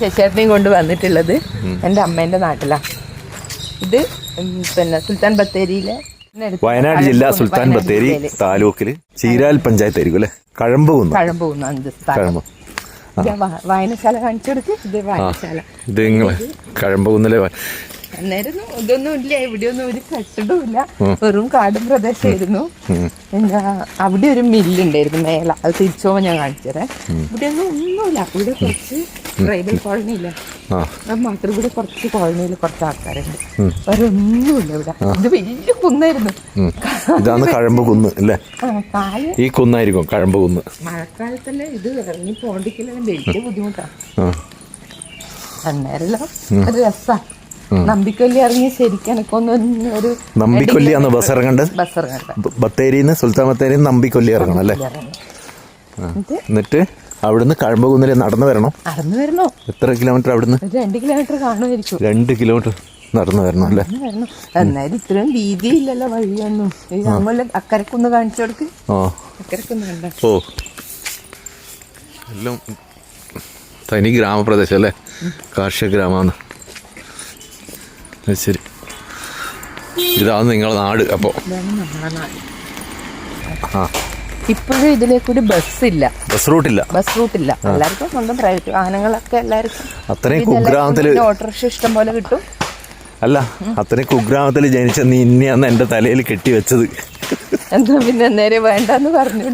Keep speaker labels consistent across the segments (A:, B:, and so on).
A: ശശിയേട്ടനെയും കൊണ്ട് വന്നിട്ടുള്ളത് എന്റെ അമ്മേന്റെ നാട്ടിലാ. ഇത് പിന്നെ സുൽത്താൻ ബത്തേരിയിലെ
B: വയനാട് ജില്ല സുൽത്താൻ ബത്തേരി താലൂക്കിൽ ചീരാൽ പഞ്ചായത്ത് ആയിരിക്കും അല്ലെ കഴമ്പ്. കുന്ന്
A: കഴമ്പ് വായനശാല കാണിച്ചു കൊടുത്ത് ഇത് വായനശാല.
B: ഇത് നിങ്ങൾ കഴമ്പ് കുന്നിലെ
A: അന്നേരം ഇതൊന്നും ഇല്ല ഇവിടെ ഒന്നും ഒരു കെട്ടിടവും ഇല്ല വെറും കാടും പ്രദേശമായിരുന്നു. എന്താ അവിടെ ഒരു മില്ലുണ്ടായിരുന്നു മേല അത് തിരിച്ചോ ഞാൻ കാണിച്ചതേ ഇവിടെ ഒന്നും ഒന്നുമില്ല. ഇവിടെ കുറച്ച് ട്രൈബൽ കോളനി ഇല്ല അത് മാത്രം ഇവിടെ കുറച്ച് കോളനിയിൽ കുറച്ച് ആൾക്കാരുണ്ട്. വേറെ ഒന്നുമില്ല ഇവിടെ. ഇത് വലിയ കുന്നായിരുന്നു.
B: ഇതാണ് കഴമ്പ് കുന്ന് അല്ലേ? ഈ കുന്നായിരിക്കും കഴമ്പ് കുന്ന്.
A: മഴക്കാലത്തല്ലേ ഇത് ഇറങ്ങി പോണ്ടിക്കെല്ലാം വലിയ ബുദ്ധിമുട്ടാണ്
B: ആ.
A: അന്നേരല്ലോ ഒരു രസാ. നമ്പിക്കൊല്ലി ഇറങ്ങി ശരിക്കും എനക്കൊന്നും ഒരു
B: നമ്പിക്കൊല്ലിയാന്ന് ബസ് ഇറങ്ങേണ്ടത്
A: ബസ് ഇറങ്ങണ്ട
B: ബ- ബത്തേരിന്ന് സുൽത്താൻ ബത്തേരിന്ന് നമ്പിക്കൊല്ലി ഇറങ്ങണം അല്ലേ?
A: എന്നിട്ട്?
B: അവിടുന്ന് കഴമ്പകുന്നിലെ നടന്നു വരണോ?
A: നടന്നു വരണോ?
B: എത്ര കിലോമീറ്റർ അവിടുന്ന്?
A: രണ്ട് കിലോമീറ്റർ കാണുമായിരിക്കും.
B: രണ്ട് കിലോമീറ്റർ നടന്നു വരണം അല്ലേ?
A: എന്നാലും ഇത്രയും വീതിയില്ലല്ലോ വഴിയൊന്നും. അക്കരക്കൊന്ന് കാണിച്ചു കൊടുക്ക്.
B: ഓ
A: അക്കരക്കൊന്ന് കണ്ട?
B: ഓ. എല്ലാം തനി ഗ്രാമപ്രദേശം അല്ലേ? കാർഷിക ഗ്രാമമാണ്. ശരി. ഇതാണ് നിങ്ങളെ നാട് അപ്പോൾ ആ.
A: ഇപ്പോഴും ഇതിലേക്ക് ഒരു
B: ബസ് റൂട്ടില്ല.
A: ബസ് റൂട്ടില്ല. എല്ലാവർക്കും സ്വന്തം പ്രൈവറ്റ് വാഹനങ്ങളൊക്കെ എല്ലാവർക്കും
B: അത്രയും
A: ഓട്ടോറിക്ഷ ഇഷ്ടം പോലെ കിട്ടും.
B: അല്ല അത്രയും കുഗ്രാമത്തിൽ ജനിച്ച നീ ഇന്നെയാണ് എന്റെ തലയിൽ കെട്ടി കെട്ടിവെച്ചത്
A: എന്താ പിന്നെ നേരെ വേണ്ടെന്ന് പറഞ്ഞു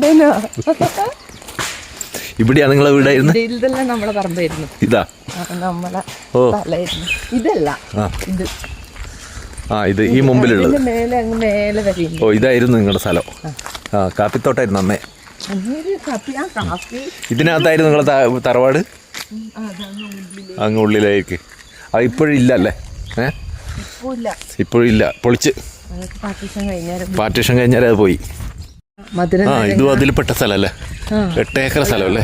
B: ഇവിടെയാണ് നിങ്ങളെ വീടായിരുന്നു?
A: ഇതെല്ലാം നമ്മളെ പറമ്പായിരുന്നു.
B: ഇതാ.
A: നമ്മളെ ഇതല്ല ഇത്.
B: ആ ഇത് ഈ മുമ്പിലുള്ളത്.
A: മേലെ മേലെ
B: ഓ ഇതായിരുന്നു നിങ്ങളുടെ സ്ഥലം. ആ കാപ്പിത്തോട്ടായിരുന്നു
A: അമ്മേ
B: ഇതിനകത്തായിരുന്നു നിങ്ങളെ തറവാട്? അങ്ങ് ഉള്ളിലേക്ക്. അത് ഇപ്പോഴില്ല അല്ലേ ഏ?
A: ഇല്ല.
B: ഇപ്പോഴില്ല പൊളിച്ച്.
A: പാർട്ടീഷൻ കഴിഞ്ഞാലേ
B: കഴിഞ്ഞാൽ അത് പോയി. ആ ഇതും അതിൽപ്പെട്ട സ്ഥലമല്ലേ?
A: ആ.
B: എട്ട് ഏക്കർ
A: സ്ഥലമല്ലേ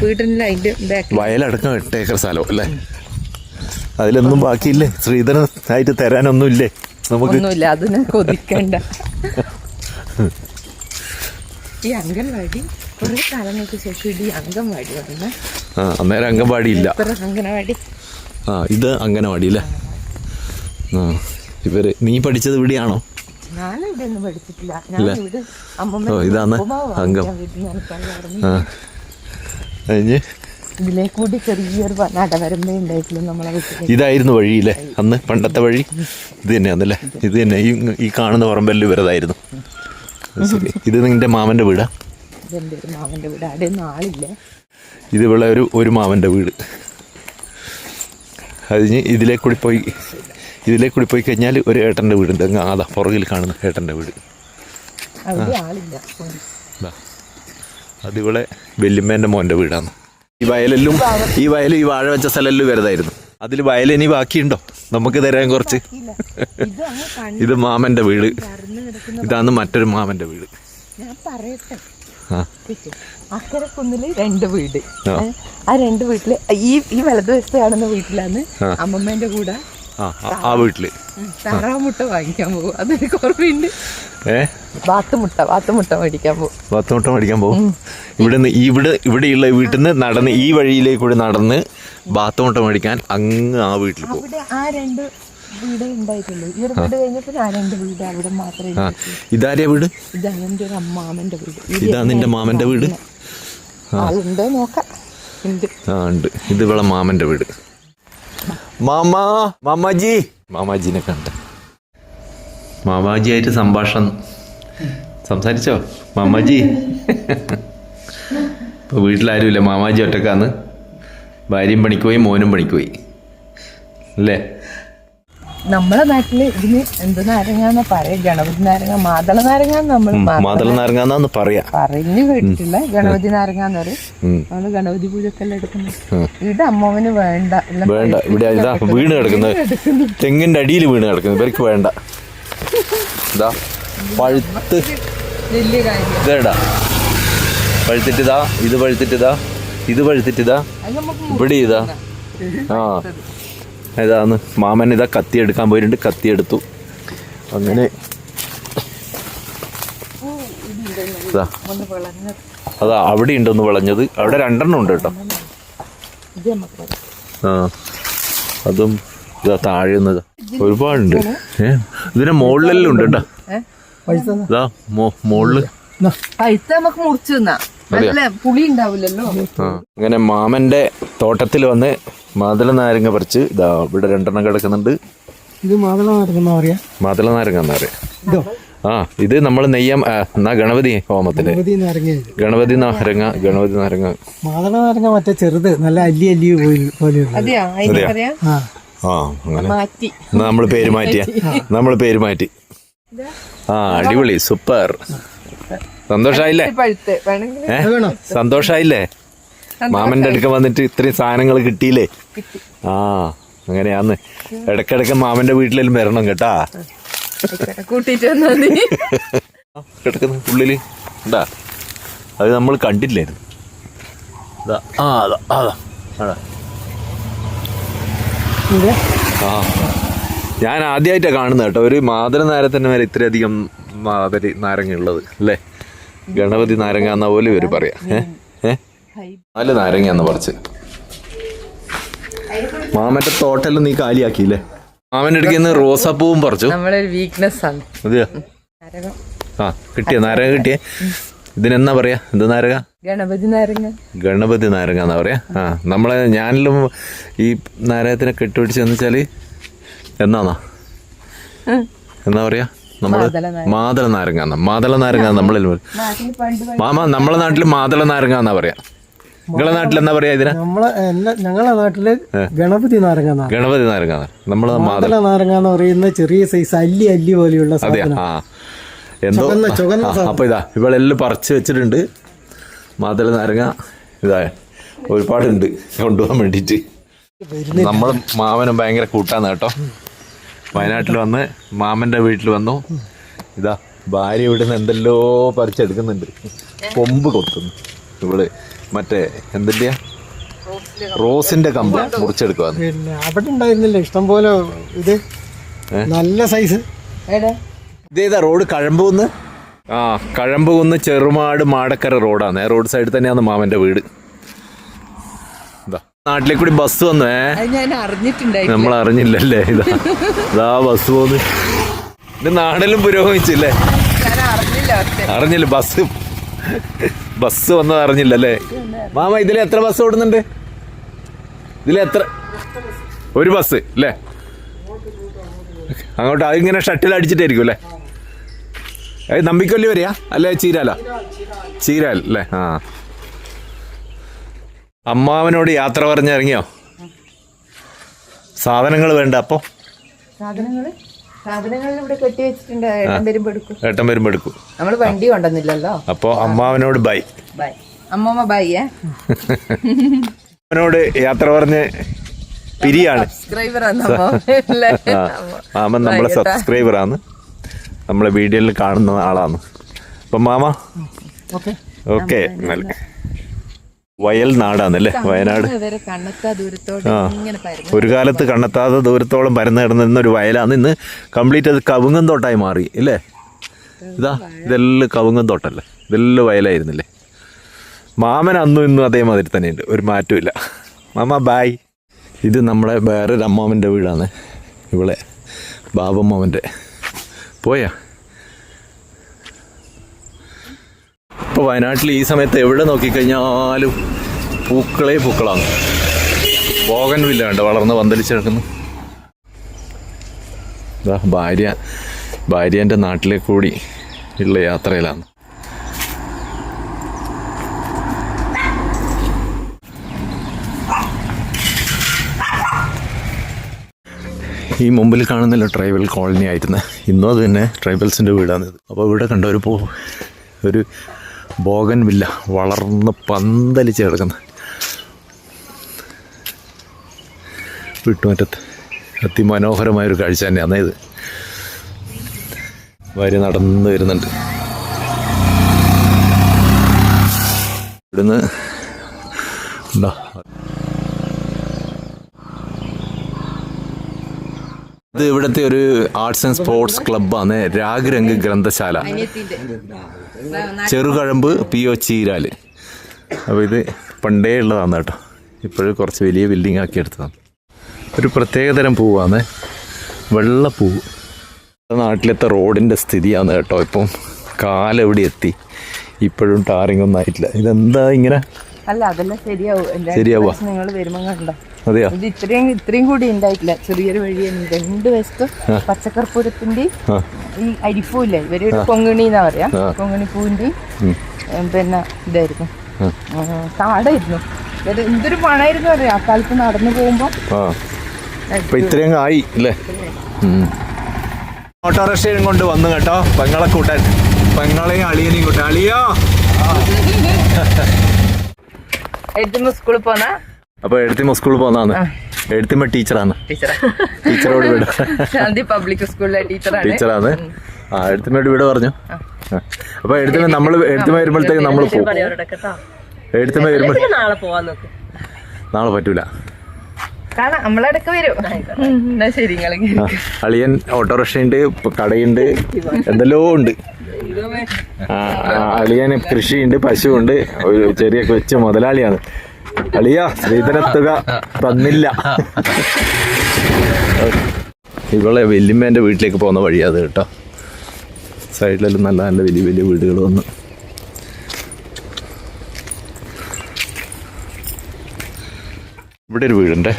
B: വയലടക്കം എട്ട് ഏക്കർ സ്ഥലം അല്ലേ? അതിലൊന്നും ബാക്കിയില്ലേ? ശ്രീധരൻ ആയിട്ട് തരാനൊന്നും ഇല്ലേ നമുക്ക്
A: അതിനെ കൊതിക്കണ്ട. ഈ അംഗൻവാടി കുറെ കാലങ്ങൾക്ക് ശേഷം ഇത് ഈ അംഗൻവാടി വന്ന.
B: ആ അന്നേരം അംഗൻവാടി ഇല്ല.
A: ഇത്ര അംഗനവാടി
B: ആ ഇത് അംഗനവാടി അല്ലേ? ആ ഇവർ നീ പഠിച്ചത് ഇവിടെയാണോ?
A: ഒന്നും പഠിച്ചിട്ടില്ല. ഞാൻ
B: ഇല്ല.
A: ഇവിടെ
B: ഓ,
A: അമ്മമ്മ
B: ഇതാണ് അംഗം. ആ. കഴിഞ്ഞ്
A: കൂടി ചെറിയൊരു ഉണ്ടായിട്ടുള്ളൂ നമ്മളെ
B: ഇതായിരുന്നു വഴിയില്ലേ അന്ന് പണ്ടത്തെ വഴി? ഇത് തന്നെയാന്നല്ലേ? ഇത് തന്നെ. ഈ ഈ കാണുന്ന പറമ്പെല്ലാം ഇവരതായിരുന്നു. അത് ശരി. ഇത് നിന്റെ മാമന്റെ വീടാ?
A: ഇതെന്റെ ഒരു മാമന്റെ വീട്. അവിടെ ഒന്നും ആളില്ല.
B: ഇത് ഇവിടെ ഒരു ഒരു മാമന്റെ വീട്. അതിന് ഇതിലേ കൂടി പോയി ഇതിലേ കൂടി പോയി കഴിഞ്ഞാൽ ഒരു ഏട്ടന്റെ വീടുണ്ട്. അങ്ങ് അതാ പുറകിൽ കാണുന്ന ഏട്ടന്റെ വീട്.
A: അവിടെ ആളില്ല.
B: ദാ. അതിവിടെ വെല്ലുമ്മേന്റെ മോന്റെ വീടാണ്. ഈ വയലെല്ലും ഈ വയലും ഈ വാഴ വെച്ച സ്ഥലമെല്ലാം വരുതായിരുന്നു അതിൽ വയലിനി ബാക്കിയുണ്ടോ? നമുക്ക് തരാൻ കുറച്ച്.
A: ഇത്
B: മാമന്റെ വീട്. ഇതാണ് മറ്റൊരു മാമന്റെ വീട്.
A: ഞാൻ പറയട്ടെ. അക്കരെ കുന്നിൽ രണ്ട് വീട്.
B: ആ.
A: രണ്ട് വീട്ടിൽ ഈ ഈ വലതുവശത്ത് കാണുന്ന വീട്ടിലാണ് അമ്മമ്മേന്റെ കൂടെ
B: ആ വീട്ടിൽ.
A: താറാമുട്ട വാങ്ങിക്കാൻ പോകും. അതെനിക്ക് ഓർമ്മയുണ്ട്
B: ഏ?
A: വാത്തുമുട്ട വാത്തുമുട്ട മേടിക്കാൻ പോകും.
B: ബാത്തുമുട്ട മേടിക്കാൻ പോകും. ഇവിടെ നിന്ന് ഇവിടെ ഇവിടെയുള്ള വീട്ടിൽ നിന്ന് നടന്ന് ഈ വഴിയിലേക്ക് കൂടി നടന്ന് ബാത്തുമുട്ട മേടിക്കാൻ അങ്ങ് ആ വീട്ടിൽ പോകും.
A: ആ രണ്ട് വീടേ ഉണ്ടായിട്ടുള്ളൂ. ഈ ഒരു വീട് കഴിഞ്ഞപ്പോൾ ആ രണ്ട് വീട് അവിടെ മാത്രമേ.
B: ഇതാരെയാ വീട്?
A: ഇതാണ് എന്റെ ഒരു അമ്മാമന്റെ വീട്.
B: ഇതാ നിന്റെ മാമന്റെ വീട്?
A: ആളുണ്ടോ നോക്കാം. ഉണ്ട്.
B: ആ ഉണ്ട്. ഇത് ഇവിടെ മാമന്റെ വീട്. മാമാ മാമാജി. മാമാജിനെ കണ്ട. മാമാജിയായിട്ട് സംഭാഷണം. സംസാരിച്ചോ? മാമാജി. ഇപ്പൊ വീട്ടിലാരുമില്ല. മാമാജി ഒറ്റക്കാന്ന്. ഭാര്യയും പണിക്ക് പോയി മോനും പണിക്ക് പോയി അല്ലേ?
A: നമ്മളെ നാട്ടിൽ ഇതിന് എന്ത് നാരങ്ങാന്ന പറയാ? ഗണപതി നാരങ്ങ മാതള നാരങ്ങ നമ്മൾ
B: മാതള നാരങ്ങ പറയാ.
A: പറഞ്ഞു കേട്ടിട്ടില്ല. ഗണപതി നാരങ്ങ എന്ന് പറയും. നമ്മൾ ഗണപതി പൂജക്കെല്ലാം എടുക്കുന്നത്. ഇവിടെ അമ്മവന് വേണ്ട.
B: വേണ്ട. ഇവിടെ ഇതാ വീണ് കിടക്കുന്നത് തെങ്ങിന്റെ അടിയിൽ വീണ് കിടക്കുന്നത് ഇവർക്ക് വേണ്ട. ഇതാ പഴുത്ത്.
A: വലിയ കാര്യം.
B: ഇതേടാ. ഇത് പഴുത്തിട്ടിതാ. ഇത് പഴുത്തിട്ടിതാ?
A: ഇതാ
B: ഇവിടെ ഇതാ. ആ. ഇതാന്ന്. മാമൻ ഇതാ കത്തി എടുക്കാൻ പോയിട്ടുണ്ട്. കത്തി എടുത്തു. അങ്ങനെ. അതാ അവിടെ ഉണ്ടൊന്ന് വിളഞ്ഞത്. അവിടെ രണ്ടെണ്ണം ഉണ്ട് കേട്ടോ. ആ. അതും ഇതാ താഴുന്നത് ഒരുപാടുണ്ട്. ഏ? ഇതിന്റെ മുകളിലെല്ലാം ഉണ്ട് കേട്ടോ. ഇതാ മുകളിൽ
A: പഴുത്ത നമുക്ക് മുറിച്ചു
B: അങ്ങനെ മാമന്റെ തോട്ടത്തിൽ വന്ന് മാതള നാരങ്ങ പറിച്ച് ഇതാ ഇവിടെ രണ്ടെണ്ണം കിടക്കുന്നുണ്ട്.
C: ഇത് മാതള നാരങ്ങ
B: മാതള നാരങ്ങ എന്നാ പറയാ? ആ ഇത് നമ്മൾ നെയ്യാം എന്നാ ഗണപതി ഹോമത്തിന്
C: ഗണപതി നാരങ്ങ
B: ഗണപതി നാരങ്ങ
C: മാതള നാരങ്ങ മറ്റേ ചെറുത് നല്ല അല്ലി അല്ലി
A: പറയാ?
C: ആ.
B: അങ്ങനെ.
A: മാറ്റി.
B: നമ്മൾ പേര് മാറ്റിയ? നമ്മൾ പേര് മാറ്റി. ആ അടിപൊളി സൂപ്പർ. സന്തോഷായില്ലേ? സന്തോഷായില്ലേ? മാമന്റെ അടുക്ക വന്നിട്ട് ഇത്രയും സാധനങ്ങൾ കിട്ടിയില്ലേ? ആ അങ്ങനെയാന്ന്. ഇടക്കിടക്ക് മാമന്റെ വീട്ടിലെല്ലാം വരണം കേട്ടാ.
A: കൂട്ടിട്ട്
B: കിടക്കുന്ന ഉള്ളിൽ. ഉണ്ടാ അത് നമ്മൾ കണ്ടില്ലായിരുന്നു. ഇതാ ആ അതാ അതാ. അതാ.
C: ഇവിടെ
B: ആ. ഞാൻ ആദ്യമായിട്ടാണ് കാണുന്നത് കേട്ടോ. ഒരു മാതൃ നേരത്തിന് വരെ ഇത്രയധികം മാതരി നാരങ്ങ ഉള്ളത് അല്ലേ? ഗണപതി നാരങ്ങ എന്ന പോലെ ഇവർ പറയാ. നാല് നാരങ്ങ എന്ന് പറിച്ച്. മാമന്റെ തോട്ടൽ നീ കാലിയാക്കിയില്ലേ? മാമന്റെ അടുക്കുന്ന റോസാപ്പൂവും പറിച്ചു.
A: വീക്ക്നെസ് ആണ്.
B: അതെയോ. ആ കിട്ടിയ? നാരങ്ങ കിട്ടിയേ? ഇതിനെന്നാ പറയാ? എന്ത് നാരങ്ങ?
A: ഗണപതി നാരങ്ങ.
B: ഗണപതി നാരങ്ങ എന്നാ പറയാ? ആ നമ്മളെ ഞാനിലും ഈ നാരകത്തിനെ കെട്ടുപിടിച്ച് എന്ന് വെച്ചാൽ എന്നാന്നാ? എന്നാ പറയാ? നമ്മൾ
A: മാതള
B: നാരങ്ങ എന്നാ മാതള നാരങ്ങ നമ്മളിൽ
A: നാട്ടിൽ
B: മാമ നമ്മളെ നാട്ടിൽ മാതള നാരങ്ങ എന്നാ പറയാ. നിങ്ങളെ നാട്ടിൽ എന്താ പറയാ ഇതിനെ?
C: നമ്മളെ ഞങ്ങളെ നാട്ടിൽ ഗണപതി നാരങ്ങ
B: ഗണപതി നാരങ്ങ. നമ്മൾ മാതള
C: നാരങ്ങ എന്ന് പറയുന്ന ചെറിയ സൈസ് അല്ലി അല്ലി പോലെയുള്ള
B: എന്തോ അപ്പൊ ഇതാ ഇവളെല്ലാം പറിച്ചു വെച്ചിട്ടുണ്ട്. മാതള നാരങ്ങ ഇതാ ഒരുപാടുണ്ട്. കൊണ്ടുപോകാൻ വേണ്ടിയിട്ട്. നമ്മൾ മാവനും ഭയങ്കര കൂട്ടാന്ന് കേട്ടോ. വയനാട്ടിൽ വന്ന് മാമന്റെ വീട്ടിൽ വന്നു. ഇതാ ഭാര്യ ഇവിടെ നിന്ന് എന്തെല്ലോ പറിച്ചെടുക്കുന്നുണ്ട്. കൊമ്പ് കൊത്തുന്നു. ഇവൾ മറ്റേ എന്തല്ല റോസിന്റെ കമ്പ് മുറിച്ചെടുക്കുവാന്ന്.
C: പിന്നെ അവിടെ ഉണ്ടായിരുന്നില്ല? ഇഷ്ടം പോലെ ഇത്. നല്ല സൈസ്.
B: ഇതേതാ റോഡ് കഴമ്പൂന്ന് ആ കഴമ്പുകുന്ന് ചെറുമാട് മാടക്കര റോഡാണ് റോഡ് സൈഡിൽ തന്നെയാണ് മാമന്റെ വീട്. നാട്ടിലേക്ക് കൂടി ബസ് വന്നേ. ഏ
A: ഞാൻ അറിഞ്ഞിട്ടുണ്ടായി
B: നമ്മൾ അറിഞ്ഞില്ലല്ലേ ഇതാ ഇതാ ബസ് പോന്ന്. ഇത് നാടെല്ലാം പുരോഗമിച്ചില്ലേ?
A: അറിഞ്ഞില്ല
B: ബസ്. ബസ് വന്നത് അറിഞ്ഞില്ലല്ലേ? മാമ ഇതിൽ എത്ര ബസ് ഓടുന്നുണ്ട്? ഇതിൽ എത്ര? ഒരു ബസ് അല്ലേ അങ്ങോട്ട് അതിങ്ങനെ ഷട്ടിൽ അടിച്ചിട്ടായിരിക്കും അല്ലേ നമ്പിക്കൊല്ലി വരെയാ? അല്ലേ ചീരാല? ചീരാൽ അല്ലേ ആ. അമ്മാവനോട് യാത്ര പറഞ്ഞിറങ്ങിയോ? സാധനങ്ങൾ വേണ്ട അപ്പോ?
A: സാധനങ്ങൾ? സാധനങ്ങൾ ഇവിടെ കെട്ടി വെച്ചിട്ടുണ്ട്. ഏട്ടൻ വരുമ്പോ എടുക്കും.
B: ഏട്ടൻ എടുക്കും.
A: നമ്മൾ വണ്ടി കൊണ്ടുവന്നില്ലല്ലോ?
B: അപ്പൊ അമ്മാവനോട് ബൈ.
A: ബൈ. അമ്മമ്മ ബൈ ഏ?
B: അമ്മാവനോട് യാത്ര പറഞ്ഞ് പിരിയാണ്. മാമൻ നമ്മളെ സബ്സ്ക്രൈബറാണ് നമ്മളെ വീഡിയോയിൽ കാണുന്ന ആളാണ്. അപ്പം മാമ?
C: ഓക്കെ.
B: ഓക്കെ. വയൽ നാടാന്നല്ലേ? വയനാട്.
A: പരന്നു
B: ഒരു കാലത്ത് കണ്ണെത്താതെ ദൂരത്തോളം പരന്നു കിടന്നിരുന്ന ഒരു വയലാണ്. ഇന്ന് കംപ്ലീറ്റ് അത് കവുങ്ങൻ തോട്ടായി മാറി ഇല്ലേ? ഇതാ ഇതെല്ലാം കവുങ്ങൻ തോട്ടല്ലേ? ഇതെല്ലാം വയലായിരുന്നില്ലേ? മാമൻ അന്നും ഇന്നും അതേമാതിരി തന്നെയുണ്ട്. ഒരു മാറ്റമില്ല മാമ ബായ് ഇത് നമ്മളെ വേറൊരു അമ്മാവന്റെ വീടാണ്. ഇവിടെ ബാബമ്മാവന്റെ. പോയാ? ഇപ്പോൾ വയനാട്ടിൽ ഈ സമയത്ത് എവിടെ നോക്കിക്കഴിഞ്ഞാലും പൂക്കളേ പൂക്കളാണ്. ബോഗൻ വില്ല ഉണ്ട് വളർന്ന് പന്തലിച്ചെടുക്കുന്നു. ഇതാ ഭാര്യ ഭാര്യ എന്റെ നാട്ടിലെ കൂടി ഉള്ള യാത്രയിലാണ്. ഈ മുമ്പിൽ കാണുന്നില്ല ട്രൈബൽ കോളനി ആയിരുന്നു ഇന്നും അത് തന്നെ ട്രൈബൽസിന്റെ വീടാണിത് അപ്പോൾ ഇവിടെ കണ്ട ഒരു പോ ഒരു ബോഗൻ വില്ല വളർന്ന് പന്തലിച്ച് കിടക്കുന്നത് വിട്ടുമറ്റത്ത് അതിമനോഹരമായൊരു കാഴ്ച തന്നെയാണ് ഇത്. വരി നടന്നു വരുന്നുണ്ട്. ഇവിടുന്ന് ഉണ്ടോ ഇത് ഇവിടുത്തെ ഒരു ആർട്സ് ആൻഡ് സ്പോർട്സ് ക്ലബ്ബാണ് രാഗരംഗ് ഗ്രന്ഥശാല. ചെറുകഴമ്പ് പി ഒ ചീരാൽ അപ്പോൾ ഇത് പണ്ടേ ഉള്ളതാണ് കേട്ടോ. ഇപ്പോഴും കുറച്ച് വലിയ ബിൽഡിംഗ് ആക്കി എടുത്തതാണ്. ഒരു പ്രത്യേകതരം പൂവാണ്. വെള്ളപ്പൂവ് നാട്ടിലത്തെ റോഡിന്റെ സ്ഥിതിയാണ് കേട്ടോ ഇപ്പം. കാലെവിടെ എത്തി ഇപ്പോഴും ടാറിംഗ് ഒന്നും ആയിട്ടില്ല. ഇതെന്താ ഇങ്ങനെ
A: അല്ല അതെല്ലാം ശരിയാവും.
B: ശരിയാവുക.
A: നിങ്ങൾ വരുമ്പോ കണ്ടോ?
B: അതെയോ?
A: ഇത് ഇത്രയും ഇത്രയും കൂടി ഉണ്ടായിട്ടില്ല. ചെറിയൊരു വഴി രണ്ട് വശത്തും പച്ചക്കർപ്പൂരത്തിന്റെ ഈ അരിപ്പൂല്ലേ? ഇവർ കൊങ്ങിണി എന്നാ പറയാ.
B: ആ.
A: കൊങ്ങിണി പിന്നെ ഇതായിരുന്നു. കാടായിരുന്നു. എന്തൊരു പണായിരുന്നു അറിയാം? അക്കാലത്ത് കാലത്ത് നടന്നു പോകുമ്പോ.
B: ആ. ഇപ്പൊ ഇത്രയും ആയി അല്ലേ? ഓട്ടോറിക്ഷയും കൊണ്ട് വന്നു കേട്ടോ. പെങ്ങളെ കൂട്ടാൻ. പെങ്ങളെയും അളിയനെയും കൂട്ടാൻ. അളിയോ!
A: എഴുതുമ്പോ സ്കൂളിൽ പോന്ന?
B: അപ്പൊ എഴുത്തിമ സ്കൂളിൽ പോന്നാന്ന്. എഴുത്തിമ ടീച്ചറാണ്
A: ടീച്ചറാ.
B: ടീച്ചറോട് വീട്.
A: ശാന്തി പബ്ലിക് സ്കൂളിലെ ടീച്ചറാണ്.
B: ടീച്ചറാണ് ആ എഴുത്തിമയോട് വീട് പറഞ്ഞു. അപ്പൊ എഴുത്തിമ നമ്മൾ എഴുത്തിമ വരുമ്പോഴത്തേക്ക് നമ്മൾ പോകും. എഴുത്തിമ വരുമ്പോ
D: നാളെ
B: പറ്റൂല.
A: കാണാം നമ്മളടക്ക് വരും. ഉം, എന്നാ ശരി
B: അളിയൻ ഓട്ടോറിക്ഷയുണ്ട് കടയുണ്ട് എന്തെല്ലോ ഉണ്ട്. അളിയൻ കൃഷി ഉണ്ട് കൃഷിയുണ്ട് പശുവുണ്ട് ഒരു ചെറിയ കൊച്ച മുതലാളിയാണ്. അളിയ ശ്രീധരത്തുക തന്നില്ല. ഇവളെ വല്യമ്മേന്റെ വീട്ടിലേക്ക് പോകുന്ന വഴിയാത് കേട്ടോ. സൈഡിലെല്ലാം നല്ല നല്ല വലിയ വലിയ വീടുകൾ വന്ന്. ഇവിടെ ഒരു വീടുണ്ട്.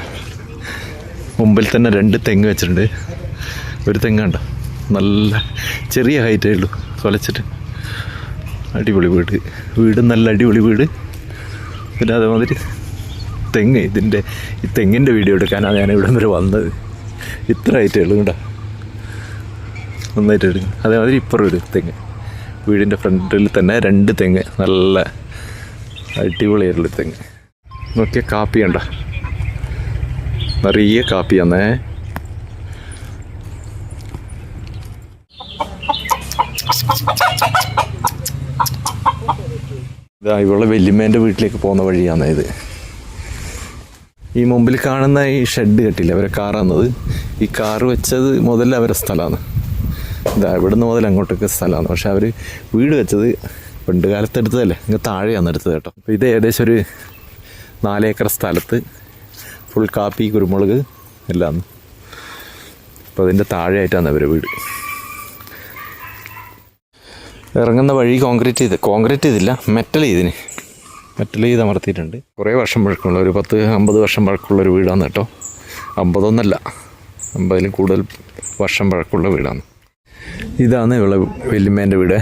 B: മുമ്പിൽ തന്നെ രണ്ട് തെങ്ങ് വെച്ചിട്ടുണ്ട്. ഒരു തെങ്ങുണ്ട് നല്ല ചെറിയ ഹൈറ്റേ ഉള്ളൂ. കൊലച്ചിട്ട് അടിപൊളി വീട്. വീട് നല്ല അടിപൊളി വീട്. പിന്നെ അതേമാതിരി തെങ്ങ്. ഇതിന്റെ ഈ തെങ്ങിന്റെ വീഡിയോ എടുക്കാനാണ് ഞാൻ ഇവിടെ വരെ വന്നത്. ഇത്ര ഹൈറ്റേ ഉള്ളൂ കേട്ടോ നന്നായിട്ട് എടുക്കും അതേമാതിരി ഇപ്പുറം ഒരു തെങ്ങ്. വീടിന്റെ ഫ്രണ്ടിൽ തന്നെ രണ്ട് തെങ്ങ്. നല്ല അടിപൊളിയായിട്ടുള്ള തെങ്ങ്. നോക്കിയാൽ കാപ്പി ഉണ്ടോ നിറയെ കാപ്പിയാന്നേ. ഇതാ ഇവിടെ വല്യമ്മേന്റെ വീട്ടിലേക്ക് പോകുന്ന വഴിയാണ് ഇത്. ഈ മുമ്പിൽ കാണുന്ന ഈ ഷെഡ് കെട്ടില്ല അവരെ കാറാന്നത്? ഈ കാറ് വെച്ചത് മുതൽ അവരെ സ്ഥലമാണ്. ഇതാ ഇവിടുന്ന് മുതൽ അങ്ങോട്ടൊക്കെ സ്ഥലമാണ്. പക്ഷെ അവർ വീട് വെച്ചത് പണ്ട് കാലത്ത് എടുത്തതല്ലേ? ഇങ്ങ് താഴെയാണ് എടുത്തത് കേട്ടോ. അപ്പോൾ ഇത് ഏകദേശം ഒരു നാലേക്കർ സ്ഥലത്ത് ഫുൾ കാപ്പി കുരുമുളക് എല്ലാം. അപ്പോൾ അതിന്റെ താഴെയായിട്ടാണ് അവരുടെ വീട്. ഇറങ്ങുന്ന വഴി കോൺക്രീറ്റ് ചെയ്ത് കോൺക്രീറ്റ് ചെയ്തില്ല മെറ്റൽ ചെയ്തിന്. മെറ്റൽ ചെയ്ത് അമർത്തിയിട്ടുണ്ട്. കുറേ വർഷം പഴക്കമുള്ള ഒരു പത്ത് അമ്പത് വർഷം പഴക്കമുള്ള ഒരു വീടാണ് കേട്ടോ. അമ്പതൊന്നല്ല അമ്പതിലും കൂടുതൽ വർഷം പഴക്കമുള്ള വീടാണ്. ഇതാണ് ഇവിടെ വല്യമ്മേന്റെ വീട്.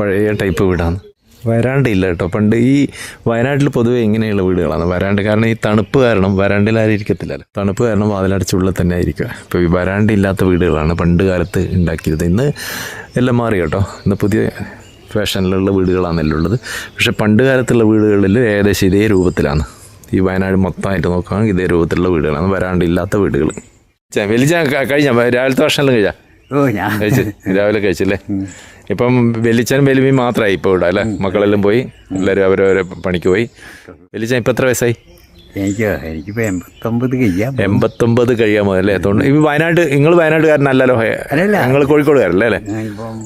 B: പഴയ ടൈപ്പ് വീടാണ്. വരാണ്ടയില്ല കേട്ടോ. പണ്ട് ഈ വയനാട്ടിൽ പൊതുവെ ഇങ്ങനെയുള്ള വീടുകളാണ് വരാണ്ട്. കാരണം ഈ തണുപ്പ് കാരണം വരാണ്ടിൽ ആരും ഇരിക്കത്തില്ലല്ലോ തണുപ്പ് കാരണം വാതിലടച്ചുള്ളിൽ തന്നെ ആയിരിക്കുക. ഇപ്പോൾ ഈ വരാണ്ടില്ലാത്ത വീടുകളാണ് പണ്ട് കാലത്ത് ഉണ്ടാക്കിയത്. ഇന്ന് എല്ലാം മാറി കേട്ടോ. ഇന്ന് പുതിയ ഫാഷനിലുള്ള വീടുകളാണല്ലോ ഉള്ളത്. പക്ഷേ പണ്ട് കാലത്തുള്ള വീടുകളിൽ ഏകദേശം ഇതേ രൂപത്തിലാണ്. ഈ വയനാട് മൊത്തമായിട്ട് നോക്കുകയാണെങ്കിൽ ഇതേ രൂപത്തിലുള്ള വീടുകളാണ്. വരാണ്ടില്ലാത്ത വീടുകൾ. വലിച്ച കഴിഞ്ഞ? രാവിലത്തെ ഭക്ഷണം കഴിഞ്ഞാൽ
E: ഓ ഞാൻ.
B: കഴിച്ചു? രാവിലെ കഴിച്ചല്ലേ? ഇപ്പം വെലിച്ചനും വെലുമി മാത്രമായി ഇപ്പോൾ ഇവിടെ അല്ലേ? മക്കളെല്ലാം പോയി എല്ലാവരും അവരവരെ പണിക്ക് പോയി. വെലിച്ചൻ ഇപ്പം എത്ര വയസ്സായി?
E: എനിക്ക് എനിക്കിപ്പോൾ എൺപത്തൊമ്പത് കഴിയാം
B: എൺപത്തൊമ്പത് കഴിയാൻ മതി അല്ലേ? ഈ വയനാട് നിങ്ങൾ വയനാട്ടുകാരനല്ലല്ലോ
E: അല്ലല്ല.
B: ഞങ്ങൾ കോഴിക്കോടുകാരല്ലേ അല്ലേ?
E: ഇപ്പം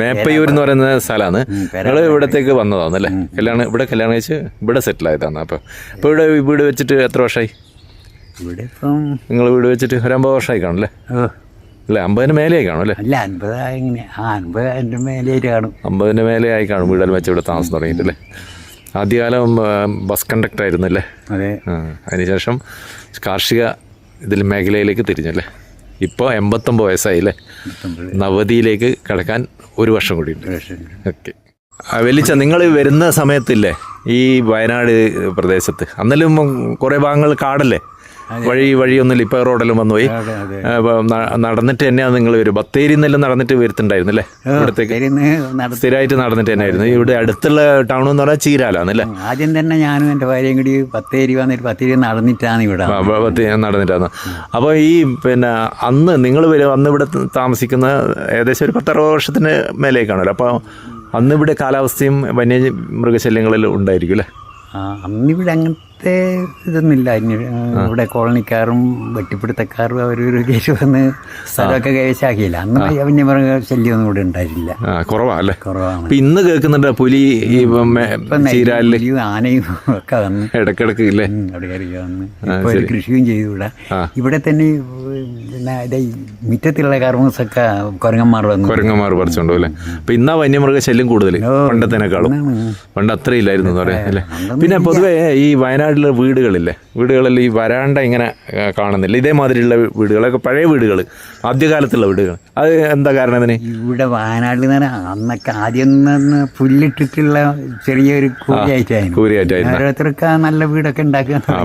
E: മേപ്പയ്യൂർ
B: എന്ന് പറയുന്ന സ്ഥലമാണ്.
E: ഞങ്ങൾ
B: നിങ്ങൾ ഇവിടത്തേക്ക് വന്നതാണ് അല്ലേ? കല്യാണം ഇവിടെ കല്യാണം കഴിച്ച് ഇവിടെ സെറ്റിൽ ആയതാണ് അപ്പോൾ അപ്പോൾ ഇവിടെ വീട് വെച്ചിട്ട് എത്ര വർഷമായി
E: ഇവിടെ ഇപ്പം
B: നിങ്ങൾ വീട് വെച്ചിട്ട് ഒരു അമ്പത് വർഷമായി കാണും അല്ലേ?
E: ഓ.
B: അല്ലേ? അമ്പതിന് മേലെയായി കാണും അല്ലേ?
E: അല്ല അൻപതായി ഇങ്ങനെ ആ അൻപത് എന്റെ കാണും.
B: അമ്പതിന് മേലെ ആയി കാണും വീടൽ വെച്ച് ഇവിടെ താമസം തുടങ്ങിയിട്ടല്ലേ ആദ്യകാലം ബസ് കണ്ടക്ടർ ആയിരുന്നല്ലേ
E: അതെ.
B: അതിനുശേഷം കാർഷിക ഇതിൽ മേഖലയിലേക്ക് തിരിഞ്ഞല്ലേ ഇപ്പോൾ എൺപത്തൊമ്പത് വയസ്സായില്ലേ നവതിയിലേക്ക് കടക്കാൻ ഒരു വർഷം കൂടി ഉണ്ട്. ഓക്കെ. വലിച്ച നിങ്ങൾ വരുന്ന സമയത്തില്ലേ ഈ വയനാട് പ്രദേശത്ത്? അന്നലും കുറേ ഭാഗങ്ങൾ കാടല്ലേ? വഴി വഴിയൊന്നുമില്ല ലിപ്പ റോഡെല്ലാം വന്നു. പോയി
E: അതെ അതെ
B: ആ, അപ്പൊ ന- നടന്നിട്ട് തന്നെയാണ് നിങ്ങൾ വരും ബത്തേരി നിന്നെല്ലാം നടന്നിട്ട് വരുത്തുണ്ടായിരുന്നല്ലേ ഇവിടത്തേക്ക്.
E: പെരുന്ന് നടത്തി.
B: സ്ഥിരമായിട്ട് നടന്നിട്ട് തന്നെയായിരുന്നു. ഇവിടെ അടുത്തുള്ള ടൗൺ എന്ന് പറഞ്ഞാൽ ചീരാലാന്നല്ലേ
E: ആദ്യം തന്നെ ഞാനും എന്റെ ഭാര്യയും കൂടി ബത്തേരി വന്നിട്ട് ബത്തേരി നടന്നിട്ടാണ് ഇവിടെ
B: നടന്നിട്ടാണ്. അപ്പോൾ ഈ പിന്നെ അന്ന് നിങ്ങൾ വരും അന്ന് ഇവിടെ താമസിക്കുന്ന ഏകദേശം ഒരു പത്തറുപത് വർഷത്തിന് മേലേക്കാണല്ലോ. അപ്പോൾ അന്ന് ഇവിടെ കാലാവസ്ഥയും വന്യ മൃഗശല്യങ്ങളിലും ഉണ്ടായിരിക്കും അല്ലേ?
E: അന്നിവിടെ അങ്ങനത്തെ അങ്ങനത്തെ ഇതൊന്നുമില്ല. ഇവിടെ കോളനിക്കാരും വെട്ടിപ്പിടുത്തക്കാരും അവരൊരു കേസ് വന്ന് സ്ഥലമൊക്കെ കൈവശാക്കിയില്ല അന്ന് വന്യമൃഗ ശല്യമൊന്നും ഇവിടെ ഉണ്ടായിരുന്നില്ല
B: ആ കുറവാ അല്ലേ?
E: കുറവാണ്.
B: ഇന്ന് കേൾക്കുന്നുണ്ട് പുലി
E: ആനയും ഒക്കെ വന്ന്
B: ഇടക്കിടക്ക് ഇല്ലേ?
E: വന്ന് ഇപ്പൊ ഒരു കൃഷിയും ചെയ്തു ഇവിടെ. തന്നെ പിന്നെ ഇത് കാർമോസ് ഒക്കെ കൊരങ്ങന്മാർ വന്നു
B: കുരങ്ങന്മാർ പറിച്ചുണ്ടോ അല്ലേ? അപ്പൊ ഇന്നാ വന്യമൃഗ ശല്യം കൂടുതൽ പണ്ടത്തേനേക്കാളും. പണ്ട് അത്രയില്ലായിരുന്നു എന്ന് പറയാം അല്ലേ? പിന്നെ പൊതുവേ ഈ വയനാട്ടിലെ വീടുകളില്ലേ? വീടുകളിൽ ഈ വരാണ്ട ഇങ്ങനെ കാണുന്നില്ല. ഇതേമാതിരിയുള്ള വീടുകളൊക്കെ പഴയ വീടുകൾ ആദ്യകാലത്തുള്ള വീടുകൾ അത് എന്താ കാരണം അതിന്
E: ഇവിടെ വയനാട്ടിൽ നിന്ന് അന്നൊക്കെ ആദ്യം നിന്ന് പുല്ലിട്ടിട്ടുള്ള ചെറിയൊരു
B: കൂരിയായിട്ടായിരുന്നു.
E: ഓരോരുത്തർക്ക് നല്ല വീടൊക്കെ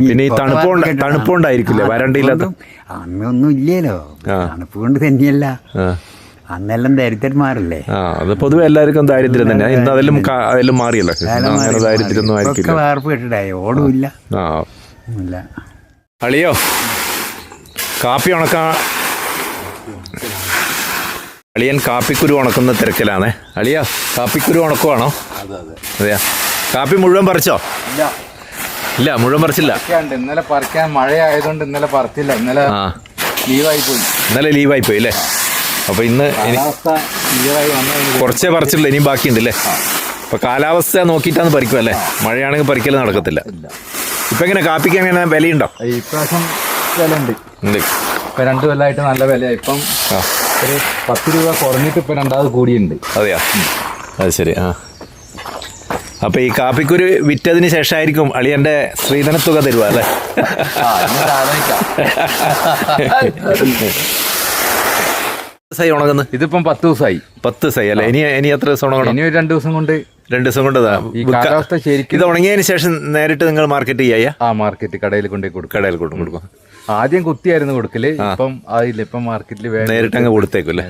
B: പിന്നെ ഈ തണുപ്പ് തണുപ്പുണ്ടായിരിക്കില്ല വരണ്ടില്ലാത്ത
E: അന്നൊന്നും ഇല്ലല്ലോ തണുപ്പ് കൊണ്ട് തന്നെയല്ല. അന്നെല്ലാം ദരിദ്രന്മാരല്ലേ?
B: ആ അത് പൊതുവെ എല്ലാവർക്കും ദാരിദ്ര്യം തന്നെ. ഇന്ന് അതെല്ലാം കാ- അതെല്ലാം മാറിയല്ലോ. ഇന്ന് അങ്ങനെ ദാരിദ്ര്യമൊന്നും
E: ഒക്കെ വാർപ്പ് കെട്ടിടായി ഓടുമില്ല.
B: ആ.
E: ഇല്ല.
B: അളിയോ. കാപ്പി ഉണക്ക അളിയൻ കാപ്പിക്കുരു ഉണക്കുന്ന തിരക്കിലാണേ. അളിയ കാപ്പിക്കുരു ഉണക്കുവാണോ? അതെയാ. കാപ്പി മുഴുവൻ പറിച്ചോ? ഇല്ല മുഴുവൻ പറിച്ചില്ല.
D: പറിക്കാണ്ട്. ഇന്നലെ പറിക്കാൻ മഴയായതുകൊണ്ട് ഇന്നലെ പറിച്ചില്ല. ഇന്നലെ
B: ആ.
D: ലീവായി പോയി.
B: ഇന്നലെ ലീവായി പോയി അല്ലേ? അപ്പൊ ഇന്ന് കുറച്ചേ പറിച്ചുള്ളൂ ഇനിയും ബാക്കിയുണ്ട് അല്ലേ അപ്പൊ കാലാവസ്ഥ നോക്കിയിട്ടാണ് പറിക്കും അല്ലേ? മഴയാണെങ്കിൽ പറിക്കൽ നടക്കത്തില്ല. ഇപ്പൊ എങ്ങനെ കാപ്പിക്ക് എങ്ങനെ വിലയുണ്ടോ?
D: ഇപ്രാവശ്യം വില ഉണ്ട്.
B: ഉണ്ട്
D: ഇപ്പൊ രണ്ടു കൊല്ലമായിട്ട് നല്ല വിലയായി ഇപ്പം ഒരു പത്ത് രൂപ കുറഞ്ഞിട്ട് ഇപ്പൊ രണ്ടാമത് കൂടിയുണ്ട്
B: അതെയാ? അത് ശരി ആ. അപ്പൊ ഈ കാപ്പിക്കുരു വിറ്റതിന് ശേഷമായിരിക്കും അളിയന്റെ സ്ത്രീധനത്തുക തരുക അല്ലേ? സൈ ഉണങ്ങുന്നു.
D: ഇതിപ്പം പത്ത് ദിവസമായി.
B: പത്ത് സൈ അല്ലേ? ഇനി ഇനി എത്ര ദിവസം ഉണങ്ങണം?
D: ഇനി ഒരു രണ്ട് ദിവസം കൊണ്ട്
B: രണ്ട് ദിവസം കൊണ്ട്.
D: ഈ കാലാവസ്ഥ ശരിക്കും
B: ഇത് ഉണങ്ങിയതിന് ശേഷം നേരിട്ട് നിങ്ങൾ മാർക്കറ്റ് ചെയ്യാ?
D: ആ മാർക്കറ്റ് കടയിൽ കൊണ്ടേ കൊടുക്കും.
B: കടയിൽ കൊടുക്കും കൊടുക്കും.
D: ആദ്യം കുത്തിയായിരുന്നു കൊടുക്കൽ. ഇപ്പം ആയില്ല. ഇപ്പം മാർക്കറ്റിൽ
B: നേരിട്ട് അങ്ങ് കൊടുത്തേക്കും അല്ലേ?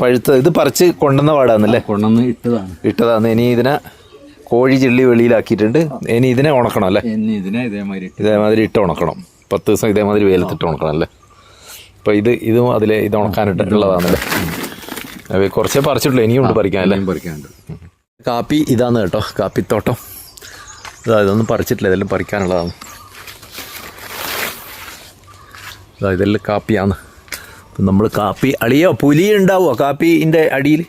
B: പഴുത്ത ഇത് പറിച്ച് കൊണ്ടുവന്ന പാടാന്നല്ലേ?
D: കൊണ്ടുവന്ന് ഇട്ടതാണ്.
B: ഇട്ടതാന്ന്. ഇനി ഇതിനെ കോഴി ചിള്ളി വെളിയിലാക്കിയിട്ടുണ്ട്. ഇനി ഇതിനെ ഉണക്കണം അല്ലേ?
D: ഇതിനെ ഇതേമാതിരി
B: ഇതേമാതിരി ഇട്ട് ഉണക്കണം. പത്ത് ദിവസം ഇതേമാതിരി വെയിലത്തിട്ട് ഉണക്കണം അല്ലേ? അപ്പോൾ ഇത് ഇതും അതിലെ ഇത് ഉണക്കാനിട്ടുള്ളതാണല്ലേ? അപ്പോൾ കുറച്ചേ പറിച്ചിട്ടുള്ളൂ ഇനിയും ഉണ്ട് പറിക്കാനല്ലേ
D: പറിക്കാനുണ്ട്.
B: കാപ്പി ഇതാണ് കേട്ടോ കാപ്പിത്തോട്ടം. ഇതാ ഇതൊന്നും പറിച്ചിട്ടില്ല ഇതെല്ലാം പറിക്കാനുള്ളതാണ്. ഇതാ ഇതെല്ലാം കാപ്പിയാണ്. അപ്പം നമ്മൾ കാപ്പി അളിയോ പുലി ഉണ്ടാവുമോ കാപ്പിന്റെ അടിയിൽ?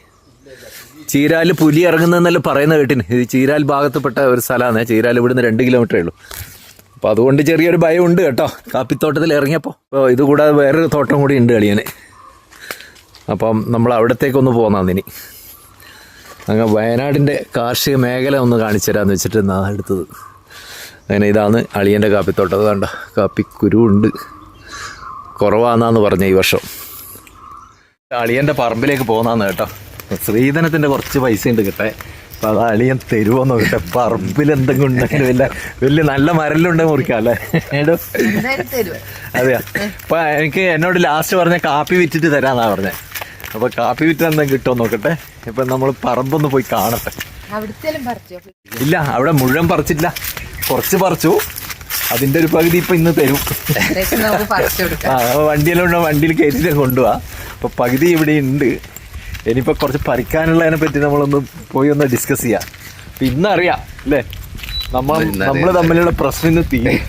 B: ചീരാൽ പുലി ഇറങ്ങുന്നതെന്നല്ല പറയുന്ന കേട്ടിന്. ഇത് ചീരാൽ ഭാഗത്തുപ്പെട്ട ഒരു സ്ഥലമാണ് ചീരാൽ ഇവിടുന്ന് രണ്ട് കിലോമീറ്ററേ ഉള്ളൂ. അപ്പോൾ അതുകൊണ്ട് ചെറിയൊരു ഭയം ഉണ്ട് കേട്ടോ. കാപ്പിത്തോട്ടത്തിൽ ഇറങ്ങിയപ്പോ. അപ്പോൾ ഇത് കൂടാതെ വേറൊരു തോട്ടം കൂടി ഉണ്ട് കളിയന് അപ്പം നമ്മൾ അവിടത്തേക്കൊന്ന് പോന്നാന്ന് ഇനി. അങ്ങ് വയനാടിന്റെ കാർഷിക മേഖല ഒന്ന് കാണിച്ചു വെച്ചിട്ട് നാ എടുത്തത്. അങ്ങനെ ഇതാണ് അളിയന്റെ കാപ്പിത്തോട്ടം. അത് കണ്ട കാപ്പിക്കുരു ഉണ്ട്. കുറവാന്നാന്ന് പറഞ്ഞ ഈ വർഷം. അളിയന്റെ പറമ്പിലേക്ക് പോകുന്നതാണ് കേട്ടോ. ശ്രീധനത്തിന്റെ കുറച്ച് പൈസ ഉണ്ട് കിട്ടെ അപ്പം അത് അളിയൻ തരുമോ നോക്കട്ടെ പറമ്പിൽ എന്തെങ്കിലും ഉണ്ടെങ്കിൽ ഇല്ല വലിയ നല്ല മരലുണ്ടെങ്കിൽ മുറിക്കാം അല്ലേ? അതെയാ? അപ്പൊ എനിക്ക് എന്നോട് ലാസ്റ്റ് പറഞ്ഞ കാപ്പി വിറ്റിട്ട് തരാന്നാ പറഞ്ഞേ. അപ്പൊ കാപ്പി വിറ്റ് എന്തെങ്കിലും കിട്ടുമോ നോക്കട്ടെ? ഇപ്പൊ നമ്മൾ പറമ്പൊന്ന് പോയി കാണട്ടെ. ഇല്ല അവിടെ മുഴുവൻ പറിച്ചില്ല കുറച്ച് പറിച്ചു. അതിന്റെ ഒരു പകുതി ഇപ്പൊ ഇന്ന് തരും. ആ വണ്ടിയെല്ലാം വണ്ടിയിൽ കയറ്റിട്ട് കൊണ്ടുപോവാ അപ്പൊ പകുതി ഇവിടെ ഉണ്ട് ഇനിയിപ്പോ കുറച്ച് പറിക്കാനുള്ളതിനെ പറ്റി നമ്മളൊന്ന് പോയി ഒന്ന് ഡിസ്കസ് ചെയ്യാം. അപ്പൊ ഇന്നറിയാം അല്ലേ? നമ്മൾ നമ്മൾ തമ്മിലുള്ള പ്രശ്നം ഇന്ന് തീരും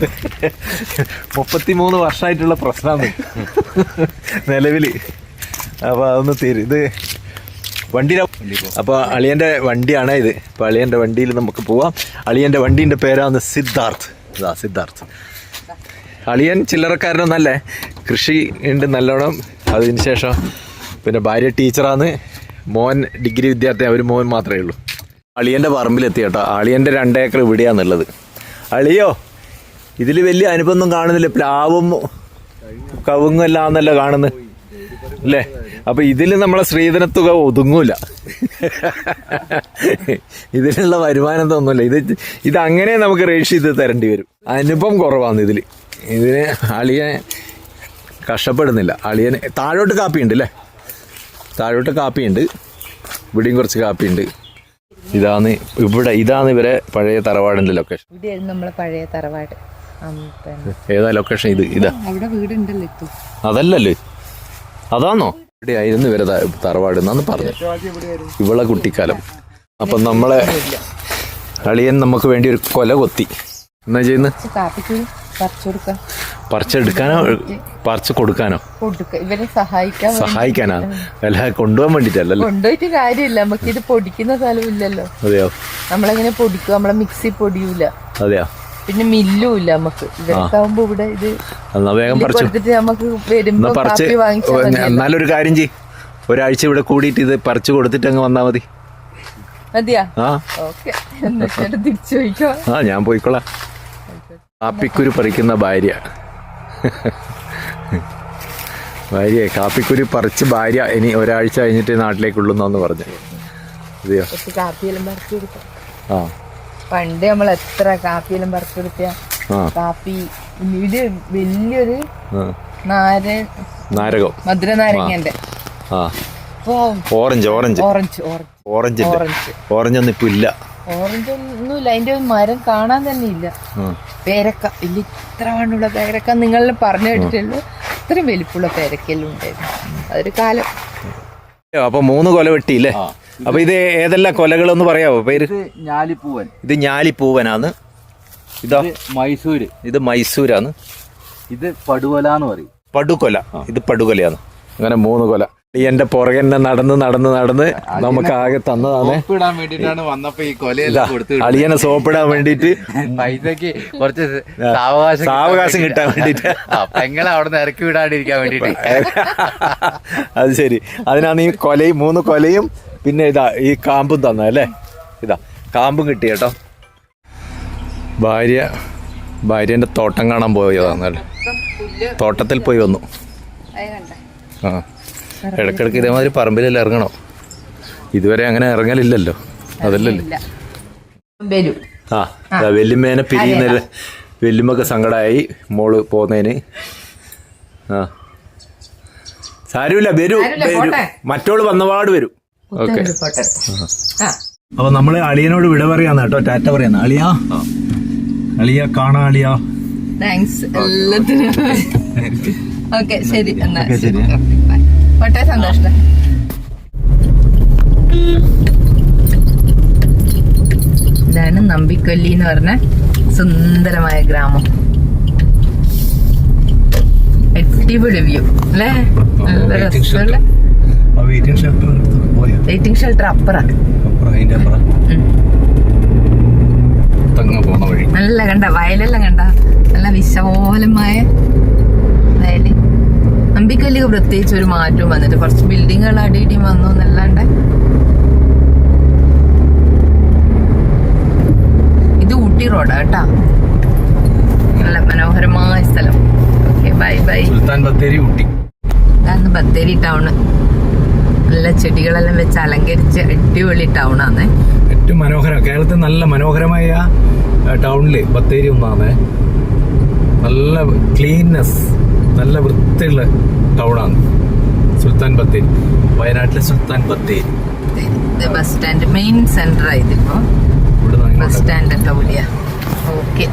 B: മുപ്പത്തിമൂന്ന് വർഷമായിട്ടുള്ള പ്രശ്നമാണ് നിലവിൽ അപ്പോൾ അതൊന്ന് തീരും. ഇത് വണ്ടി അപ്പോൾ അളിയന്റെ വണ്ടിയാണ് ഇത്. അപ്പോൾ അളിയന്റെ വണ്ടിയിൽ നമുക്ക് പോവാം. അളിയന്റെ വണ്ടീന്റെ പേരാണ് സിദ്ധാർത്ഥ്. ഇതാ സിദ്ധാർത്ഥ്. അളിയൻ ചില്ലറക്കാരനൊന്നല്ലേ? കൃഷി ഉണ്ട് നല്ലോണം. അതിന് ശേഷം പിന്നെ ഭാര്യ ടീച്ചറാണ്. മോൻ ഡിഗ്രി വിദ്യാർത്ഥി ഒരു മോൻ മാത്രമേ ഉള്ളൂ. അളിയന്റെ പറമ്പിലെത്തി കേട്ടോ അളിയന്റെ രണ്ടേക്കർ ഇവിടെയാന്നുള്ളത് അളിയോ ഇതിൽ വലിയ അനുഭവമൊന്നും കാണുന്നില്ല. പ്ലാവും കവുങ്ങും എല്ലാം എന്നല്ല കാണുന്നത്. അല്ലേ? അപ്പൊ ഇതിൽ നമ്മളെ സ്ത്രീധനത്തുക ഒതുങ്ങൂല. ഇതിലുള്ള വരുമാനം തോന്നില്ല ഇത് ഇത് അങ്ങനെ നമുക്ക് റേഷ് ചെയ്ത് തരേണ്ടി വരും. അനുഭവം കുറവാണ് ഇതിൽ ഇതിന് അളിയൻ കഷ്ടപ്പെടുന്നില്ല. അളിയന് താഴോട്ട് കാപ്പിയുണ്ട് അല്ലേ? താഴോട്ട് കാപ്പിയുണ്ട്. ഇവിടെയും കുറച്ച് കാപ്പിയുണ്ട്. ഇതാണ് ഇവിടെ ഇതാണ് ഇവരെ പഴയ തറവാടിന്റെ ലൊക്കേഷൻ
A: ഇവിടെയായിരുന്നു നമ്മളെ പഴയ തറവാട്.
B: ഏതാ ലൊക്കേഷൻ ഇത്? ഇതാ.
A: അവിടെ വീടുണ്ടല്ലോ
B: അതല്ലല്ലേ? അതാണോ ഇവിടെ ആയിരുന്നു ഇവരെ തറവാട് എന്നാണ് പറഞ്ഞത്. ഇവളെ കുട്ടിക്കാലം. അപ്പം നമ്മളെ അളിയൻ നമുക്ക് വേണ്ടി ഒരു കൊല കൊത്തി. എന്നാ ചെയ്യുന്നത് പറിച്ചെടുക്കാനോ? പറിച്ച് കൊടുക്കാനോ?
A: കൊടുക്ക. ഇവരെ സഹായിക്കാൻ.
B: സഹായിക്കാനാ? അല്ല കൊണ്ടുപോകാൻ വേണ്ടിട്ടല്ലോ
A: കൊണ്ടുപോയിട്ട് കാര്യമില്ല. നമുക്ക് ഇത് പൊടിക്കുന്ന സ്ഥലമില്ലല്ലോ
B: അതെയോ?
A: നമ്മളെങ്ങനെ പൊടിക്കും? നമ്മളെ മിക്സി പൊടിയൂല.
B: അതെയോ?
A: പിന്നെ മില്ലും ഇല്ല നമുക്ക്. ഇവർക്കാവുമ്പോ ഇവിടെ ഇത്
B: വേഗം
A: കൊടുത്തിട്ട് നമുക്ക് വരുമ്പോ കാപ്പി വാങ്ങിച്ചാൽ
B: കാര്യം ചെയ് ഒരാഴ്ച ഇവിടെ കൂടിയിട്ട് ഇത് പറിച്ചു കൊടുത്തിട്ട് അങ്ങ് വന്നാ മതി.
A: മതിയാ?
B: ആ.
A: ഓക്കെ. തിരിച്ചു
B: ആ ഞാൻ പോയിക്കോളാം. കാപ്പിക്കുരു പറിക്കുന്ന ഭാര്യ. ഭാര്യ കാപ്പിക്കുരു പറിച്ച് ഭാര്യ ഇനി ഒരാഴ്ച കഴിഞ്ഞിട്ട് നാട്ടിലേക്കുള്ളൂന്നാന്ന് പറഞ്ഞു. അതെയോ
A: കാപ്പിയെല്ലാം
B: ആ.
A: പണ്ട് നമ്മൾ എത്ര കാപ്പിയെല്ലാം പറിച്ചു കൊടുത്ത
B: ആ.
A: കാപ്പി ഇത് വലിയൊരു
B: നാരകം.
A: മധുര നാരങ്ങന്റെ
B: orange orange.
A: Orange orange.
B: Orange
A: orange.
B: ഒന്നും ഇപ്പൊ ഇല്ല.
A: ഓറഞ്ച് ഒന്നുമില്ല. അതിന്റെ ഒരു മരം കാണാൻ തന്നെ ഇല്ല. പേരക്ക. വലിയ ഇത്ര വണ്ണുള്ള പേരക്ക നിങ്ങൾ പറഞ്ഞു കേട്ടിട്ടുള്ളൂ. ഇത്രയും വലിപ്പുള്ള പേരക്കെല്ലാം ഉണ്ടായിരുന്നു. അതൊരു കാലം.
B: അപ്പൊ മൂന്ന് കൊല വെട്ടിയില്ലേ? അപ്പൊ ഇത് ഏതെല്ലാം കൊലകളൊന്ന് പറയാവോ? പേര്?
D: ഇത് ഞാലിപ്പൂവൻ.
B: ഇത് ഞാലിപ്പൂവനാണ്. ഇത്.
D: മൈസൂര്.
B: ഇത് മൈസൂരാണ്.
D: ഇത് പടുകൊല എന്ന് പറയും.
B: പടുകൊല. ഇത് പടുകൊലയാണ്. അങ്ങനെ മൂന്ന് കൊല. ഈ എന്റെ പുറകെ തന്നെ നടന്ന് നടന്ന് നടന്ന് നമുക്ക് ആകെ തന്നതാണ്.
D: ഇടാൻ വേണ്ടിട്ടാണ് വന്നപ്പോ ഈ കൊലയെല്ലാം കൊടുത്തു
B: അളിയനെ സോപ്പിടാൻ വേണ്ടിട്ട്
D: പൈസക്ക് കുറച്ച് സാവകാശം
B: സാവകാശം കിട്ടാൻ വേണ്ടിട്ട്
D: പെങ്ങളെ അവിടെ നിന്ന് ഇറക്കി വിടാണ്ടിരിക്കാൻ വേണ്ടിട്ട്
B: അത് ശരി. അതിനാണ് ഈ കൊലയും മൂന്ന് കൊലയും പിന്നെ ഇതാ ഈ കാമ്പും തന്ന അല്ലേ? ഇതാ കാമ്പും കിട്ടി കേട്ടോ. ഭാര്യ ഭാര്യന്റെ തോട്ടം കാണാൻ പോയതാണല്ലേ തോട്ടത്തിൽ പോയി വന്നു. ആ. ഇടക്കിടക്ക് ഇതേമാതിരി പറമ്പിലെല്ലാം ഇറങ്ങണം. ഇതുവരെ അങ്ങനെ ഇറങ്ങലില്ലല്ലോ. അതല്ലല്ലോ?
A: വരും
B: ആ വെല്ലുമേനെ പിരിയുന്നില്ല പിരിയുന്ന വെല്ലുമ്മക്ക് സങ്കടമായി മോൾ പോകുന്നതിന് ആ. സാരമില്ല വരൂ വരൂ. മറ്റോൾ വന്നപാട് വരും. ഓക്കെ. അപ്പൊ നമ്മൾ അളിയനോട് വിട പറയാന്ന് കേട്ടോ ടാറ്റ പറയാന്ന്. അളിയ? അളിയ കാണാ അളിയ.
A: താങ്ക്സ് എല്ലാത്തിനും. ഓക്കെ. ശരി എന്നാ.
B: ശരി.
A: പോട്ടെ സന്തോഷം. ഇതാണ് നമ്പിക്കൊല്ലി എന്ന് പറഞ്ഞ സുന്ദരമായ ഗ്രാമം. അടിപൊളി വ്യൂ അല്ലേ? നല്ല വെയിറ്റിംഗ് ഷെൽട്ടർ അപ്പുറ. നല്ല കണ്ട വയലെല്ലാം കണ്ട. നല്ല വിശാലമായ അമ്പിക്കല്ലിക്ക് പ്രത്യേകിച്ച് ഒരു മാറ്റം വന്നിട്ട് കുറച്ച് ബിൽഡിങ്ങുകൾ അടിയിടി വന്നു എന്നല്ലാണ്ട്. ഇത് ഊട്ടി റോഡാ കേട്ടാ. നല്ല മനോഹരമായ സ്ഥലം. Okay bye bye
B: Sultan Bathery Ooty.
A: ഇതാണ് ബത്തേരി ടൗണ് നല്ല ചെടികളെല്ലാം വെച്ച് അലങ്കരിച്ച അടിപൊളി ടൗണാന്നേ
B: ഏറ്റവും മനോഹരം. കേരളത്തിൽ നല്ല മനോഹരമായ ടൗണിൽ ബത്തേരി ഒന്നാണ് നല്ല ക്ലീൻനെസ് നല്ല വൃത്തിയുള്ള ടൗണാണ്. സുൽത്താൻ ബത്തേരി. വയനാട്ടിലെ Sultan Bathery.
A: Bus stand main centre ആയതിപ്പോ bus stand okay